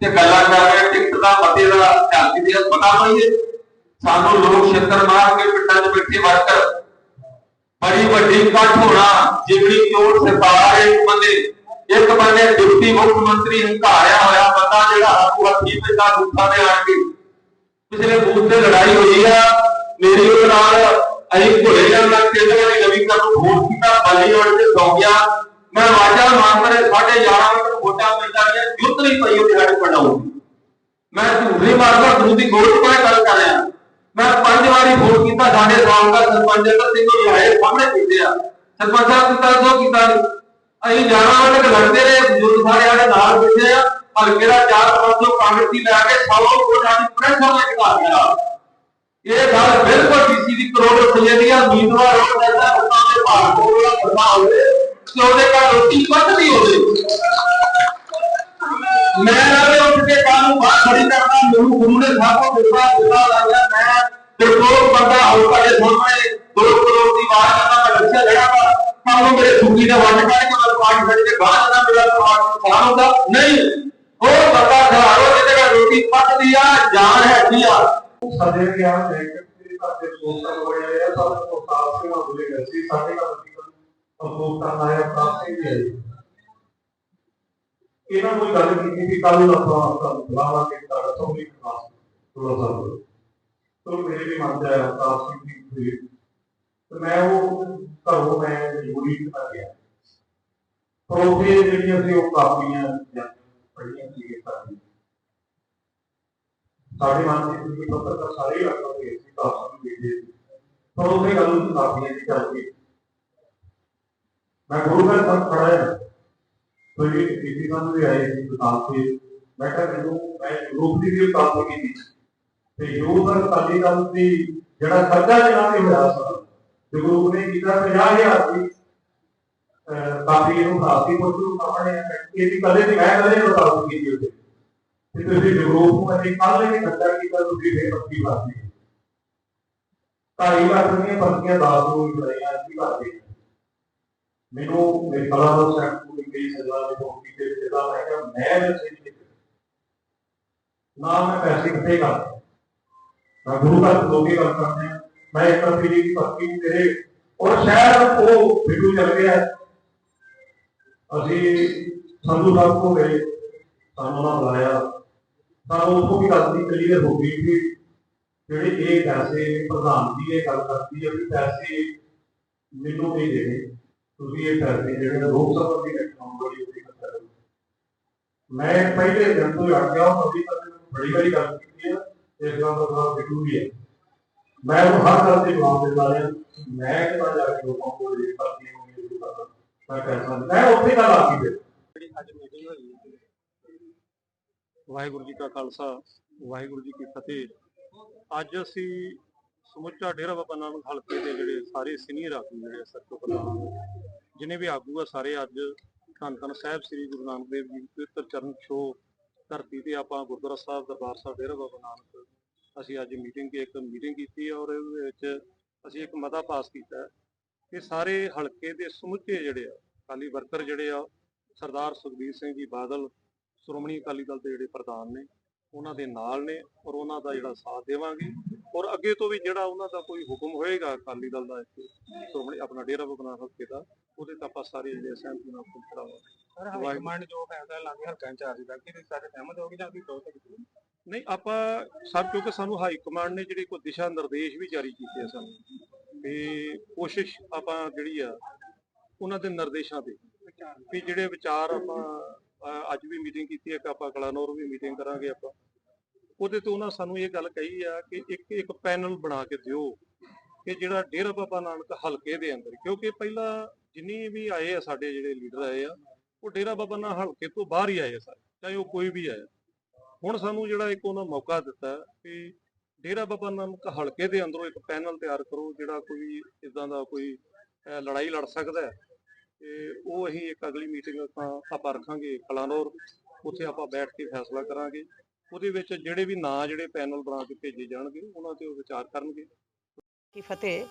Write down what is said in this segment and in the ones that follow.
ਤੇ ਗੱਲਾਂ ਕਰ ਰਹੇ ਟਿਕਟ ਦਾ ਮਤੇ ਦਾ ਝਾਂਕੀ ਦੇ ਪਤਾ ਪਈਏ ਸਾਨੂੰ ਲੋਕ ਛਿੱਤਰ ਮਾਰ ਕੇ ਪਿੰਡਾਂ 'ਚ ਬੈਠੇ ਵਰਕਰ। ਬੜੀ ਵੱਡੀ ਇਕੱਠ ਹੋਣਾ ਜਿਗਰੀ ਚੋਣ ਸਰਕਾਰ ਹੈ ਇੱਕ ਬੰਦੇ। ਇੱਕ ਬੰਦੇ ਡਿਪਟੀ ਮੁੱਖ ਮੰਤਰੀ ਹੰਕਾਰਿਆ ਹੋਇਆ, ਬੰਦਾ ਜਿਹੜਾ ਹੱਥੋਂ ਹੱਥੀ ਪੈਂਦਾ ਦੁੱਖਾਂ ਦੇ ਆਣ ਕੇ ਪਿਛਲੇ ਬੂਥ ਤੇ ਲੜਾਈ ਹੋਈ ਆ। ਮੇਰੀ ਉਹ ਨਾਲ ਅਸੀਂ ਭੁੱਲੇ ਜਾਣ ਲੱਗ ਕੇ ਜਿਹੜੇ ਨਵੀਂ ਕਰ ਨੂੰ ਵੋਟ ਕੀਤਾ ਬਾਲੀ ਵਾਲ ਤੇ ਸੌ ਗਿਆ। ਮੈਂ ਵਾਜਾ ਮਾਰਦੇ ਸਾਡੇ 11 ਵੋਟਾਂ ਪੈਂਦਾ ਗਿਆ ਜੁੱਤ ਪਈ ਉਹ ਸਾਡੇ ਪੜਾਉਗੀ ਮੈਂ ਝੂਠੀ ਮਾਰਦਾ ਗੁਰੂ ਦੀ ਗੋਲ ਤੋਂ ਗੱਲ ਕਰ ਰਿਹਾ। ਮੈਂ ਪੰਜ ਵਾਰੀ ਵੋਟ ਕੀਤਾ, ਸਾਡੇ ਸਵਾਲ ਦਾ ਸਰਪੰਚ ਅੰਦਰ ਸਿੰਘ ਜੀ ਸਾਹਮਣੇ ਕੀਤੇ ਆ ਸਰਪੰਚ ਕੀਤਾ ਦੋ ਕੀਤਾ ਨਹੀਂ। ਅਸੀਂ ਜਾਣਾ ਵਾਲੇ ਲੜਦੇ ਰਹੇ, ਬਜ਼ੁਰਗ ਸਾਰੇ ਸਾਡੇ ਨਾਲ ਬੈਠੇ ਆ ਹਲਕੇ ਦਾ ਚਾਰ ਪੰਜ ਸੌ ਕਾਂਗਰਸੀ ਲੈ ਕੇ 100 ਵੋਟਾਂ ਦੀ ਪ੍ਰੈਸ਼ਰ ਲੈ ਕੇ ਆ ਗਿਆ ਇਹ ਗੱਲ ਬਿਲਕੁਲ ਡੀਸੀ ਦੀ ਕਰੋੜ ਰੁਪਏ ਦੀ ਉਮੀਦਵਾਰ ਹੋ ਜਾਂਦਾ ਉਹਨਾਂ ਦੇ ਭਾਗ ਕੋਲ ਕਰਨਾ ਹੋਵੇ ਤੇ ਉਹਦੇ ਘਰ ਰੋਟੀ ਵੱਧ ਨਹੀਂ ਹੋਵੇ। ਮੈਂ ਨਾਲੇ ਉੱਠ ਕੇ ਕੱਲ ਨੂੰ ਬਾਹਰ ਖੜੀ ਕਰਦਾ, ਮੈਨੂੰ ਗੁਰੂ ਨੇ ਸਾਹੋਂ ਦਿੱਤਾ ਦਿੱਤਾ ਲੱਗਿਆ ਮੈਂ ਤੇ ਬੰਦਾ ਹੋ ਤੁਹਾਡੇ ਸਾਹਮਣੇ ਦੋ ਕਰੋੜ ਦੀ ਆਵਾਜ਼ ਕਰਨਾ ਮੈਂ ਲੱਛਿਆ ਲੜਾ ਵਾ। ਕੱਲ ਨੂੰ ਮੇਰੇ ਸੁੱਕੀ ਦਾ ਵੰਡ ਕੱਢ ਕੇ ਮੈਂ ਪਾਣੀ ਛੱਡ ਕੇ ਬਾਹਰ ਜਾਣਾ ਮੇਰਾ ਸਮਾਨ ਨੁਕਸਾਨ ਹੁੰਦਾ। ਨਹੀਂ ਉਹ ਬੰਦਾ ਖਿਲਾਰੋ, ਜਿਹਦੇ ਘਰ ਰੋਟੀ ਪੱਕਦੀ ਆ, ਜਾਨ ਹੈਗੀ ਆ। ਸਾਡੇ ਗਿਆ ਜੈਕਟ ਦੇ ਸਾਡੇ ਸੋਚਾਂ ਹੋਏ ਆ ਸਭ ਤੋਂ ਸਾਫ਼ ਸੇਵਾ ਭੁੱਲੇ ਗਏ ਸੀ ਸਾਡੇ ਦਾ ਅਸੀਂ ਅਫਸੋਸ ਕਰਨਾ ਹੈ ਹੈ ਇਹਨਾਂ ਨੂੰ ਗੱਲ ਕੀਤੀ ਕਿ ਕੱਲ ਨੂੰ ਆਪਾਂ ਆਪਾਂ ਬੁਲਾਵਾ ਕੇ ਤੁਹਾਡਾ ਤੋਂ ਵੀ ਖਾਸ ਥੋੜਾ ਸਾ ਤੋਂ ਮੇਰੇ ਵੀ ਮਨ ਚ ਆਇਆ ਪ੍ਰਾਪਤ ਸਿੰਘ ਦੀ ਤੇ ਮੈਂ ਉਹ ਘਰੋਂ ਮੈਂ ਜ਼ਰੂਰੀ ਕਰ ਗਿਆ। ਪਰ ਜਿਹੜੀਆਂ ਸੀ ਉਹ ਕਾਪੀਆਂ ਜਾਂ ਸੀ ਸਾਡੀ ਸਾਡੇ ਮਨ ਦੇ ਵਿੱਚ ਪੱਤਰ ਦਾ ਸਾਰੇ ਹੀ ਸੀ ਕਾਪੀ ਨੂੰ ਪਰ ਉਹਦੇ ਗੱਲ ਨੂੰ ਕਾਪੀਆਂ ਦੀ ਚੱਲ ਗਈ ਮੈਂ ਗੁਰੂ ਘਰ ਤੱਕ ਖੜਾ ਹਾਂ ਕੋਈ ਕਿਸੇ ਨੂੰ ਵੀ ਆਏ ਸੀ ਦੁਕਾਨ ਤੇ, ਮੈਂ ਕਿਹਾ ਮੈਨੂੰ, ਮੈਂ ਗਰੁੱਪ ਦੀ ਵੀ ਕਾਪੀ ਕੀਤੀ। ਤੇ ਯੋਗ ਦਾ ਕਾਲੀ ਗੱਲ ਦੀ ਜਿਹੜਾ ਖਰਚਾ ਜਿਹੜਾ ਵੀ ਹੋਇਆ ਸੀ, ਤੇ ਗਰੁੱਪ ਨੇ ਕੀਤਾ 50000 ਦੀ, ਅਹ ਨੂੰ ਕਾਪੀ ਕੋਲ ਨੂੰ ਆਪਣੇ ਇਹਦੀ ਕਦੇ ਨਹੀਂ ਮੈਂ ਕਦੇ ਨਹੀਂ ਬਤਾ ਕੀਤੀ ਉਹਦੇ। ਤੇ ਤੁਸੀਂ ਗਰੁੱਪ ਨੂੰ ਅਸੀਂ ਕੱਲ ਹੀ ਖਰਚਾ ਕੀਤਾ, ਤੁਸੀਂ ਫੇਰ ਪੱਕੀ ਵਾਸਤੇ ਢਾਈ ਲੱਖ ਦੀਆਂ ਪਰਚੀਆਂ ਦਾਸ ਨੂੰ ਬਣਾਈਆਂ ਸੀ ਕਰਦੇ ਮੈਨੂੰ ਮੇਰੇ ਕਲਾ ਦਾ ਨੂੰ ਗਈ ਸਜ਼ਾ ਦੇ ਕੋਪੀ ਤੇ ਸਜ਼ਾ ਮੈਂ ਕਿਹਾ ਮੈਂ ਵੈਸੇ ਨਹੀਂ ਨਾ ਮੈਂ ਪੈਸੇ ਇਕੱਠੇ ਕਰ ਮੈਂ ਗੁਰੂ ਘਰ ਲੋਕੀ ਗੱਲ ਕਰਦੇ ਹਾਂ ਮੈਂ ਇੱਕ ਰੁਪਏ ਦੀ ਭਰਤੀ ਮੇਰੇ ਔਰ ਸ਼ਹਿਰ ਉਹ ਬਿੱਟੂ ਚੱਲ ਗਿਆ। ਅਸੀਂ ਸੰਧੂ ਸਾਹਿਬ ਕੋ ਗਏ, ਸਾਨੂੰ ਉਹਨਾਂ ਬੁਲਾਇਆ। ਸਾਨੂੰ ਉੱਥੋਂ ਵੀ ਗੱਲ ਦੀ ਕਲੀਅਰ ਹੋ ਗਈ ਕਿ ਜਿਹੜੇ ਇਹ ਪੈਸੇ ਪ੍ਰਧਾਨ ਜੀ ਇਹ ਗੱਲ ਕਰਦੀ ਹੈ ਵੀ ਪੈਸੇ ਮੈਨੂੰ ਨਹੀਂ ਦੇਣੇ। ਤੁਸੀਂ ਇਹ ਪੈਸੇ ਜਿਹੜੇ ਨੇ ਲੋਕ ਸਭਾ ਦੀ ਅਕਾਊਂਟ ਵਾਲੀ ਉਹਦੀ ਗੱਲ ਕਰੋ ਮੈਂ ਪਹਿਲੇ ਦਿਨ ਤੋਂ ਹੀ ਆ ਗਿਆ ਉਹ ਅਭੀ ਤੱਕ ਮੈਨੂੰ ਬੜੀ ਵਾਰੀ ਗੱਲ ਕੀਤੀ ਹੈ ਇਸ ਗੱਲ ਦਾ ਜਵਾਬ ਬਿਟੂ ਵੀ ਹੈ ਮੈਂ ਉਹ ਹਰ ਗੱਲ ਦੇ ਜਵਾਬ ਦਿੰਦਾ ਰਿਹਾ ਮੈਂ ਕਿਹਾ ਜਾ ਕੇ ਲੋਕਾਂ ਕੋਲ ਇਹ ਕਰਦੀ ਹੋਣੀ ਇਹ ਕਰਦਾ ਮੈਂ ਪੈਸਾ ਮੈਂ ਉੱਥੇ ਗੱਲ ਆ ਗਈ ਫਿਰ ਜਿਹੜੀ ਅੱਜ ਮੀਟਿੰਗ ਹੋਈ ਹੈ ਵਾਹਿਗੁਰੂ ਜੀ ਕਾ ਖਾਲਸਾ ਵਾਹਿਗੁਰੂ ਜੀ ਕੀ ਫਤਿਹ ਅੱਜ ਅਸੀਂ ਸਮੁੱਚਾ ਡੇਰਾ ਬਾਬਾ ਨਾਨਕ ਹਲਕੇ ਦੇ ਜਿਹੜੇ ਸਾਰੇ ਸੀਨੀਅਰ ਆਗੂ ਜਿਹੜੇ ਸਭ ਤੋਂ ਪ੍ਰਧਾਨ ਜਿਨੇ ਵੀ ਆਗੂ ਆ ਸਾਰੇ ਅੱਜ ਧੰਨ ਧੰਨ ਸਾਹਿਬ ਸ੍ਰੀ ਗੁਰੂ ਨਾਨਕ ਦੇਵ ਜੀ ਦੀ ਪਵਿੱਤਰ ਚਰਨ ਛੋ ਧਰਤੀ ਤੇ ਆਪਾਂ ਗੁਰਦੁਆਰਾ ਸਾਹਿਬ, ਦਰਬਾਰ ਸਾਹਿਬ, ਡੇਰਾ ਬਾਬਾ ਨਾਨਕ ਅਸੀਂ ਅੱਜ ਮੀਟਿੰਗ ਇੱਕ ਮੀਟਿੰਗ ਕੀਤੀ ਹੈ ਔਰ ਇਹਦੇ ਵਿੱਚ ਅਸੀਂ ਇੱਕ ਮਤਾ ਪਾਸ ਕੀਤਾ ਹੈ ਕਿ ਸਾਰੇ ਹਲਕੇ ਦੇ ਸਮੁੱਚੇ ਜਿਹੜੇ ਆ, ਅਕਾਲੀ ਵਰਕਰ ਜਿਹੜੇ ਆ, ਸਰਦਾਰ ਸੁਖਬੀਰ ਸਿੰਘ ਜੀ ਬਾਦਲ, ਸ਼੍ਰੋਮਣੀ ਅਕਾਲੀ ਦਲ ਦੇ ਜਿਹੜੇ ਪ੍ਰਧਾਨ ਨੇ, ਉਹਨਾਂ ਦੇ ਨਾਲ ਨੇ ਔਰ ਉਹਨਾਂ ਦਾ ਜਿਹੜਾ ਸਾਥ ਦੇਵਾਂਗੇ। ਔਰ ਅੱਗੇ ਤੋਂ ਵੀ ਜਿਹੜਾ ਉਹਨਾਂ ਦਾ ਕੋਈ ਹੁਕਮ ਹੋਏਗਾ ਅਕਾਲੀ ਦਲ ਦਾ ਇੱਥੇ ਸ਼੍ਰੋਮਣੀ ਆਪਣਾ ਡੇਰਾ ਬਾਬਾ ਹਲਕੇ ਦਾ ਉਹਦੇ ਤਾਂ ਆਪਾਂ ਸਾਰੇ ਜਿਹੜੇ ਸਹਿਮਤੀ ਨਾਲ ਕਰਾਵਾਂਗੇ ਸਰ ਹਾਈ ਕਮਾਂਡ ਜੋ ਫੈਸਲਾ ਲਾਂਗੇ ਹਲਕਾਂ ਆ ਰਹੀ ਕਿ ਸਾਰੇ ਸਹਿਮਤ ਹੋਗੇ ਜਾਂ ਵੀ ਦੋ ਸਕਦੇ ਨਹੀਂ ਆਪਾਂ ਸਭ ਕਿਉਂਕਿ ਸਾਨੂੰ ਹਾਈ ਕਮਾਂਡ ਨੇ ਜਿਹੜੀ ਕੋਈ ਦਿਸ਼ਾ ਨਿਰਦੇਸ਼ ਵੀ ਜਾਰੀ ਕੀਤੇ ਆ ਸਾਨੂੰ ਤੇ ਕੋਸ਼ਿਸ਼ ਆਪਾਂ ਜਿਹੜੀ ਆ ਉਹਨਾਂ ਦੇ ਨਿਰਦੇਸ਼ਾਂ ਤੇ ਵੀ ਜਿਹੜੇ ਵਿਚਾਰ ਆਪਾਂ ਅੱਜ ਵੀ ਮੀਟਿੰਗ ਕੀਤੀ ਹੈ ਕਿ ਆਪਾਂ ਕਲਾਨੌਰ ਵੀ ਮੀਟਿੰਗ ਕਰਾਂਗੇ ਆਪਾਂ। ਉਹਦੇ ਤੋਂ ਉਹਨਾਂ ਸਾਨੂੰ ਇਹ ਗੱਲ ਕਹੀ ਆ ਕਿ ਇੱਕ ਇੱਕ ਪੈਨਲ ਬਣਾ ਕੇ ਦਿਓ ਕਿ ਜਿਹੜਾ ਡੇਰਾ ਬਾਬਾ ਨਾਨਕ ਹਲਕੇ ਦੇ ਅੰਦਰ, ਕਿਉਂਕਿ ਪਹਿਲਾਂ ਜਿੰਨੀ ਵੀ ਆਏ ਆ ਸਾਡੇ ਜਿਹੜੇ ਲੀਡਰ ਆਏ ਆ, ਉਹ ਡੇਰਾ ਬਾਬਾ ਨਾਨਕ ਹਲਕੇ ਤੋਂ ਬਾਹਰ ਹੀ ਆਏ ਆ ਸਾਰੇ, ਚਾਹੇ ਉਹ ਕੋਈ ਵੀ ਆਇਆ ਹੁਣ ਸਾਨੂੰ ਜਿਹੜਾ ਇੱਕ ਉਹਨਾਂ ਮੌਕਾ ਦਿੱਤਾ ਕਿ ਡੇਰਾ ਬਾਬਾ ਨਾਨਕ ਹਲਕੇ ਦੇ ਅੰਦਰੋਂ ਇੱਕ ਪੈਨਲ ਤਿਆਰ ਕਰੋ, ਜਿਹੜਾ ਕੋਈ ਇਦਾਂ ਦਾ ਕੋਈ ਲੜਾਈ ਲੜ ਸਕਦਾ ਹੈ। ਤੇ ਉਹ ਅਸੀਂ ਇੱਕ ਅਗਲੀ ਮੀਟਿੰਗ ਆਪਾਂ ਆਪਾਂ ਰੱਖਾਂਗੇ, ਕਲਾਨੌਰ, ਉੱਥੇ ਆਪਾਂ ਬੈਠ ਕੇ ਫੈਸਲਾ ਕਰਾਂਗੇ। ਉਹਦੇ ਵਿੱਚ ਜਿਹੜੇ ਵੀ ਨਾਂ ਜਿਹੜੇ ਪੈਨਲ ਬਣਾ ਕੇ ਭੇਜੇ ਜਾਣਗੇ, ਉਹਨਾਂ ਤੇ ਉਹ ਵਿਚਾਰ ਕਰਨਗੇ। ਕੀ ਫਤਿਹ,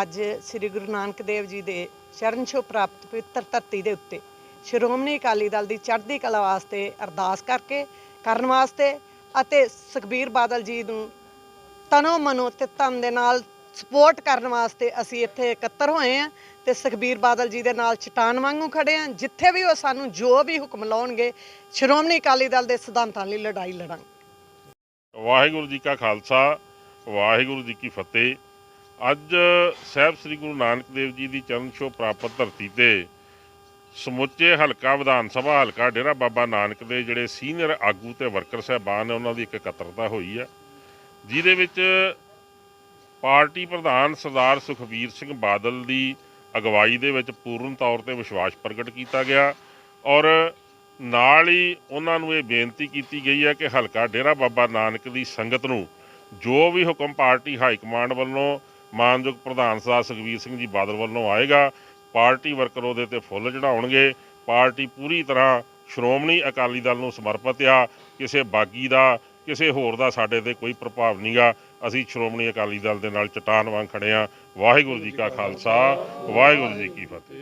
ਅੱਜ ਸ੍ਰੀ ਗੁਰੂ ਨਾਨਕ ਦੇਵ ਜੀ ਦੇ ਚਰਨ ਛੋਹ ਪ੍ਰਾਪਤ ਪਵਿੱਤਰ ਧਰਤੀ ਦੇ ਉੱਤੇ ਸ਼੍ਰੋਮਣੀ ਅਕਾਲੀ ਦਲ ਦੀ ਚੜ੍ਹਦੀ ਕਲਾ ਵਾਸਤੇ ਅਰਦਾਸ ਕਰਕੇ, ਕਰਨ ਵਾਸਤੇ ਅਤੇ ਸੁਖਬੀਰ ਬਾਦਲ ਜੀ ਨੂੰ ਤਨੋ ਮਨੋ ਤੇ ਤਨ ਦੇ ਨਾਲ ਸਪੋਰਟ ਕਰਨ ਵਾਸਤੇ ਅਸੀਂ ਇੱਥੇ ਇਕੱਤਰ ਹੋਏ ਹਾਂ ਤੇ ਸੁਖਬੀਰ ਬਾਦਲ ਜੀ ਦੇ ਨਾਲ ਚਟਾਨ ਵਾਂਗੂ ਖੜੇ ਹਾਂ, ਜਿੱਥੇ ਵੀ ਉਹ ਸਾਨੂੰ ਜੋ ਵੀ ਹੁਕਮ ਲਾਉਣਗੇ, ਸ਼੍ਰੋਮਣੀ ਅਕਾਲੀ ਦਲ ਦੇ ਸਿਧਾਂਤਾਂ ਲਈ ਲੜਾਈ ਲੜਾਂਗੇ। ਵਾਹਿਗੁਰੂ ਜੀ ਕਾ ਖਾਲਸਾ, ਵਾਹਿਗੁਰੂ ਜੀ ਕੀ ਫਤਿਹ। ਅੱਜ ਸਾਹਿਬ ਸ੍ਰੀ ਗੁਰੂ ਨਾਨਕ ਦੇਵ ਜੀ ਦੀ ਚਰਨ ਛੋਹ ਪ੍ਰਾਪਤ ਧਰਤੀ ਤੇ ਸਮੁੱਚੇ ਹਲਕਾ ਵਿਧਾਨ ਸਭਾ ਹਲਕਾ ਡੇਰਾ ਬਾਬਾ ਨਾਨਕ ਦੇ ਜਿਹੜੇ ਸੀਨੀਅਰ ਆਗੂ ਤੇ ਵਰਕਰ ਸਹਿਬਾਨ ਨੇ, ਉਹਨਾਂ ਦੀ ਇੱਕ ਇਕੱਤਰਤਾ ਹੋਈ ਆ ਜਿਹਦੇ ਵਿੱਚ ਪਾਰਟੀ ਪ੍ਰਧਾਨ ਸਰਦਾਰ ਸੁਖਬੀਰ ਸਿੰਘ ਬਾਦਲ ਦੀ ਅਗਵਾਈ ਦੇ ਵਿੱਚ ਪੂਰਨ ਤੌਰ ਤੇ ਵਿਸ਼ਵਾਸ ਪ੍ਰਗਟ ਕੀਤਾ ਗਿਆ ਔਰ ਨਾਲ ਹੀ ਉਹਨਾਂ ਨੂੰ ਇਹ ਬੇਨਤੀ ਕੀਤੀ ਗਈ ਹੈ ਕਿ ਹਲਕਾ ਡੇਰਾ ਬਾਬਾ ਨਾਨਕ ਦੀ ਸੰਗਤ ਨੂੰ ਜੋ ਵੀ ਹੁਕਮ ਪਾਰਟੀ ਹਾਈ ਕਮਾਂਡ ਵੱਲੋਂ ਮਾਨਯੋਗ ਪ੍ਰਧਾਨ ਸਰਦਾਰ ਸੁਖਬੀਰ ਸਿੰਘ ਜੀ ਬਾਦਲ ਵੱਲੋਂ ਆਏਗਾ, ਪਾਰਟੀ ਵਰਕਰ ਉਹਦੇ ਤੇ ਫੁੱਲ ਚੜਾਉਣਗੇ ਪਾਰਟੀ ਪੂਰੀ ਤਰ੍ਹਾਂ ਸ਼੍ਰੋਮਣੀ ਅਕਾਲੀ ਦਲ ਨੂੰ ਸਮਰਪਿਤ ਆ, ਕਿਸੇ ਬਾਗੀ ਦਾ, ਕਿਸੇ ਹੋਰ ਦਾ ਸਾਡੇ ਤੇ ਕੋਈ ਪ੍ਰਭਾਵ ਨਹੀਂਗਾ ਅਸੀਂ ਸ਼੍ਰੋਮਣੀ ਅਕਾਲੀ ਦਲ ਦੇ ਨਾਲ ਚਟਾਨ ਵਾਂਗ ਖੜੇ ਆ ਵਾਹਿਗੁਰੂ ਜੀ ਕਾ ਖਾਲਸਾ, ਵਾਹਿਗੁਰੂ ਜੀ ਕੀ ਫਤਿਹ।